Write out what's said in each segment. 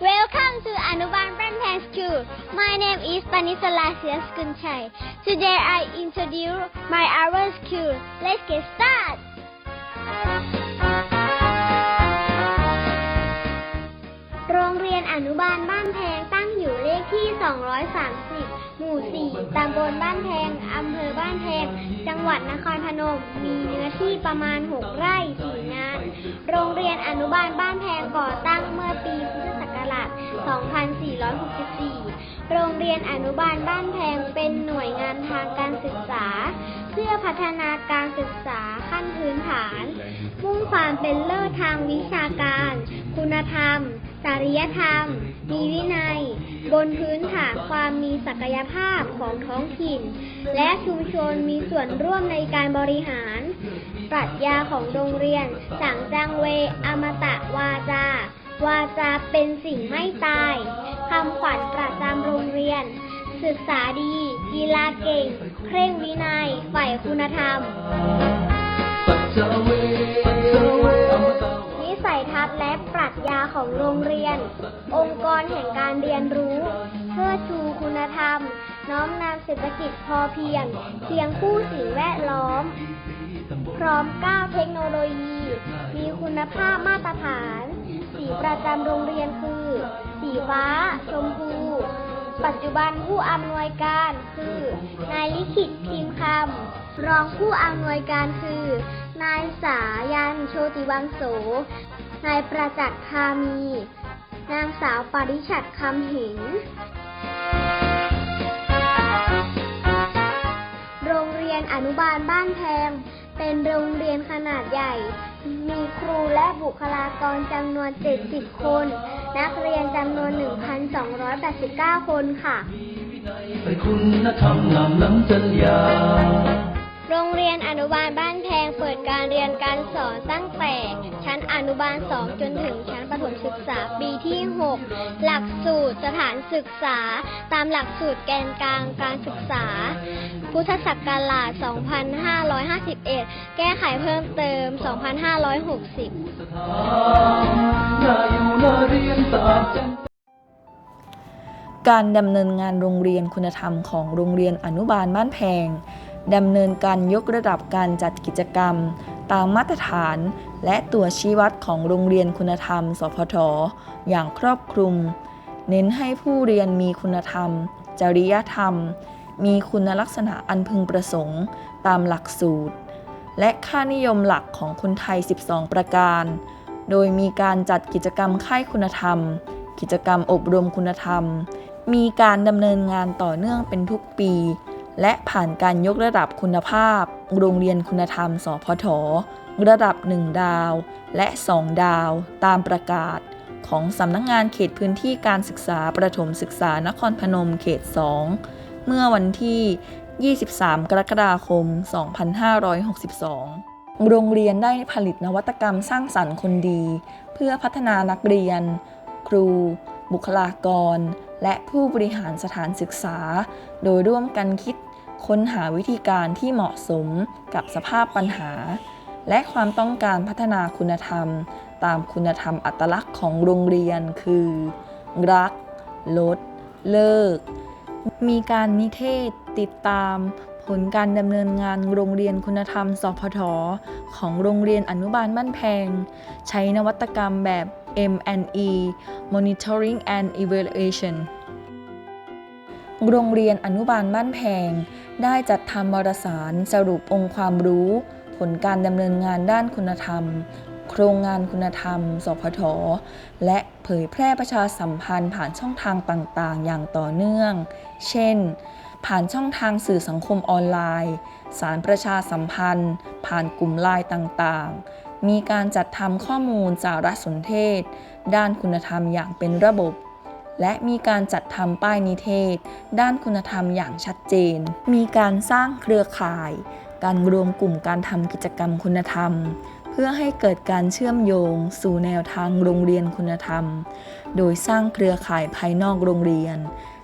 Welcome to Anuban Brandhan School. My name is Panisala Kunchai. Today I introduce my our school. Let's get started. โรงเรียนอนุบาลบ้านแพงตั้งอยู่เลขที่ 230 หมู่4ตำบลบ้านแพง อำเภอบ้านแพง จังหวัดนครพนม มีเนื้อที่ประมาณ 6 ไร่4งาน โรงเรียนอนุบาลบ้านแพงก่อตั้งเมื่อปีพุทธศักราช 2464 โรงเรียนอนุบาลบ้านแพงเป็นหน่วยงานทางการศึกษา เพื่อพัฒนาการศึกษาขั้นพื้นฐาน มุ่งความเป็นเลิศทางวิชาการ คุณธรรม จริยธรรม มีวินัย บนพื้นฐานความมีศักยภาพของท้องถิ่น และชุมชนมีส่วนร่วมในการบริหาร ปรัชญาของโรงเรียน สังจังเว อมตะวาจา วาจาเป็นสิ่งไม่ตาย คำขวัญประจำโรงเรียน ศึกษาดี กีฬาเก่ง เคร่งวินัย ใฝ่คุณธรรม สัยทัศน์และปรัชญาของโรงเรียน องค์กรแห่งการเรียนรู้ เพื่อชูคุณธรรม น้อมนำเศรษฐกิจพอเพียงเพียงคู่สิ่งแวดล้อม พร้อมก้าวเทคโนโลยี มีคุณภาพมาตรฐาน สีประจำโรงเรียนคือ สีฟ้า ชมพู ปัจจุบันผู้อำนวยการคือนายลิขิตพิมพ์คำรองผู้อำนวยการคือนายสายันโชติวังโส นายประจักษ์คามี นางสาวปริชัดคำเหินโรงเรียนอนุบาลบ้านแพง เป็นโรงเรียนขนาดใหญ่ มีครูและบุคลากรจำนวน 70 คน นักเรียนจำนวน 1,289 คนค่ะ ไปคุณธรรมงามล้ำจรรยา รงเรียนอนุบาลบ้านแพงเปิดการเรียนการสอนตั้งแต่ชั้นอนุบาล 2 จนถึงชั้นประถมศึกษาปีที่ 6 หลักสูตรสถานศึกษา ตามหลักสูตรแกนกลางการศึกษา พุทธศักราช 2551 แก้ไขเพิ่มเติม 2560การดำเนินงานโรงเรียนคุณธรรมของโรงเรียนอนุบาลบ้านแพง ดำเนินการยกระดับการจัดกิจกรรม ตามมาตรฐาน และตัวชี้วัดของโรงเรียนคุณธรรม สพท อย่างครอบคลุม เน้นให้ผู้เรียนมีคุณธรรม จริยธรรม มีคุณลักษณะอันพึงประสงค์ ตามหลักสูตร และค่านิยมหลักของคนไทย 12 ประการ โดยมีการจัดกิจกรรมค่ายคุณธรรม กิจกรรมอบรมคุณธรรม มีการดำเนินงานต่อเนื่องเป็นทุกปี และผ่านการยกระดับคุณภาพ โรงเรียนคุณธรรม สพท ระดับ 1 ดาว และ 2 ดาว ตามประกาศ ของสำนักงงานเขตพื้นที่การศึกษาประถมศึกษานครพนมเขต 2 เมื่อวันที่ 23 กรกฎาคม 2562โรงเรียนได้ผลิตนวัตกรรมสร้างสรรค์คนดี เพื่อพัฒนานักเรียน ครู บุคลากร และผู้บริหารสถานศึกษา โดยร่วมกันคิด ค้นหาวิธีการที่เหมาะสมกับสภาพปัญหา และความต้องการพัฒนาคุณธรรม ตามคุณธรรมอัตลักษณ์ของโรงเรียนคือ รัก ลด เลิก มีการนิเทศติดตามผลการดำเนินงานโรงเรียนคุณธรรม สพท ของโรงเรียนอนุบาลบ้านแพง ใช้นวัตกรรมแบบ M&E Monitoring and Evaluation โรงเรียนอนุบาลบ้านแพง ได้จัดทำวารสารสรุปองค์ความรู้ ผลการดำเนินงานด้านคุณธรรม โครงงานคุณธรรม สพท และเผยแพร่ประชาสัมพันธ์ผ่านช่องทางต่างๆ อย่างต่อเนื่อง เช่น ผ่านช่องทางสื่อสังคมออนไลน์ สารประชาสัมพันธ์ ผ่านกลุ่มไลน์ต่างๆ มีการจัดทำข้อมูลสารสนเทศ ด้านคุณธรรมอย่างเป็นระบบ และมีการจัดทำป้ายนิเทศ ด้านคุณธรรมอย่างชัดเจน มีการสร้างเครือข่าย การรวมกลุ่มการทำกิจกรรมคุณธรรม เพื่อให้เกิดการเชื่อมโยง สู่แนวทางโรงเรียนคุณธรรม โดยสร้างเครือข่ายภายนอกโรงเรียน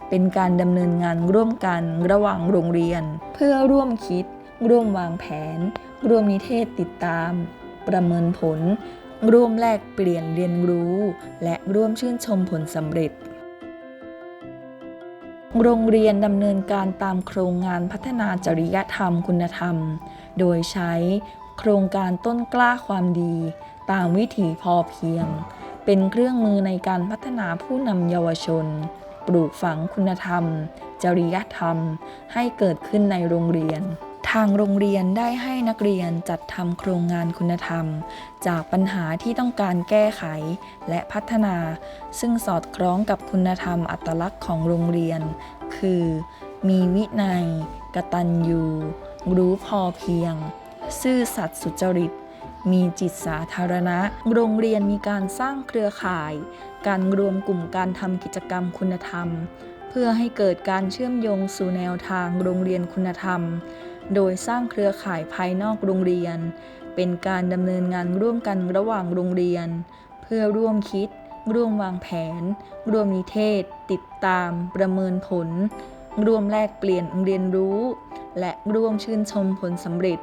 เป็นการดำเนินงานร่วมกันระหว่างโรงเรียน เพื่อร่วมคิด ร่วมวางแผน ร่วมนิเทศติดตาม ประเมินผลร่วมแลกเปลี่ยนเรียนรู้ และร่วมชื่นชมผลสำเร็จ โรงเรียนดำเนินการตามโครงงานพัฒนาจริยธรรมคุณธรรม โดยใช้โครงการต้นกล้าความดี ตามวิถีพอเพียง เป็นเครื่องมือในการพัฒนาผู้นำเยาวชน ปลูกฝังคุณธรรม จริยธรรม ให้เกิดขึ้นในโรงเรียนางโรงเรียนได้ให้นักเรียนจัดทำโครงงานคุณธรรม จากปัญหาที่ต้องการแก้ไขและพัฒนา ซึ่งสอดคล้องกับคุณธรรมอัตลักษณ์ของโรงเรียน คือ มีวินัย กตัญญู รู้พอเพียง ซื่อสัตย์สุจริต มีจิตสาธารณะ โรงเรียนมีการสร้างเครือข่าย การรวมกลุ่มการทำกิจกรรมคุณธรรม เพื่อให้เกิดการเชื่อมโยงสู่แนวทางโรงเรียนคุณธรรม โดยสร้างเครือข่ายภายนอกโรงเรียน เป็นการดำเนินงานร่วมกันระหว่างโรงเรียน เพื่อร่วมคิด ร่วมวางแผน ร่วมนิเทศ ติดตาม ประเมินผล ร่วมแลกเปลี่ยนเรียนรู้ และร่วมชื่นชมผลสำเร็จ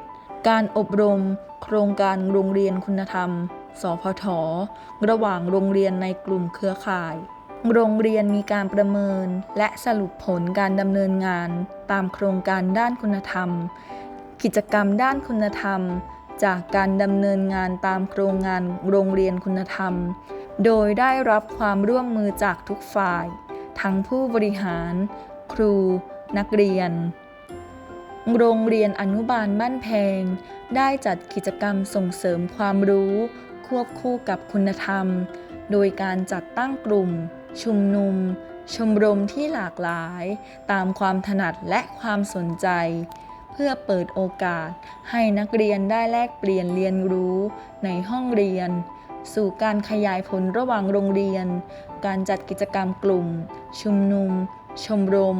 การอบรม โครงการโรงเรียนคุณธรรม สพท ระหว่างโรงเรียนในกลุ่มเครือข่าย โรงเรียนมีการประเมิน และสรุปผลการดำเนินงาน ตามโครงการด้านคุณธรรม กิจกรรมด้านคุณธรรม จากการดำเนินงานตามโครงงานโรงเรียนคุณธรรม โดยได้รับความร่วมมือจากทุกฝ่าย ทั้งผู้บริหาร ครู นักเรียน โรงเรียนอนุบาลบ้านแพง ได้จัดกิจกรรมส่งเสริมความรู้ ควบคู่กับคุณธรรม โดยการจัดตั้งกลุ่ม ชุมนุม ชมรมที่หลากหลาย ตามความถนัดและความสนใจ เพื่อเปิดโอกาสให้นักเรียนได้แลกเปลี่ยนเรียนรู้ในห้องเรียน สู่การขยายผลระหว่างโรงเรียน การจัดกิจกรรมกลุ่ม ชุมนุม ชมรม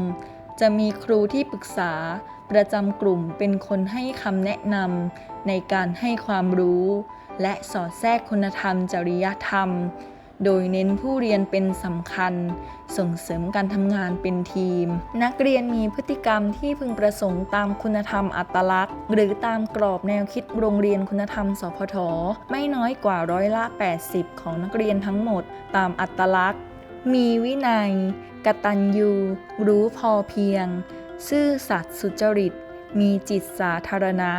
จะมีครูที่ปรึกษาประจำกลุ่มเป็นคนให้คำแนะนำในการให้ความรู้ และสอดแทรกคุณธรรมจริยธรรม โดยเน้นผู้เรียนเป็นสำคัญ ส่งเสริมการทำงานเป็นทีม นักเรียนมีพฤติกรรมที่พึงประสงค์ตามคุณธรรมอัตลักษณ์ หรือตามกรอบแนวคิดโรงเรียนคุณธรรม สพท ไม่น้อยกว่าร้อยละ 80 ของนักเรียนทั้งหมด ตามอัตลักษณ์ มีวินัย กตัญญู รู้พอเพียง ซื่อสัตย์สุจริต มีจิตสาธารณะ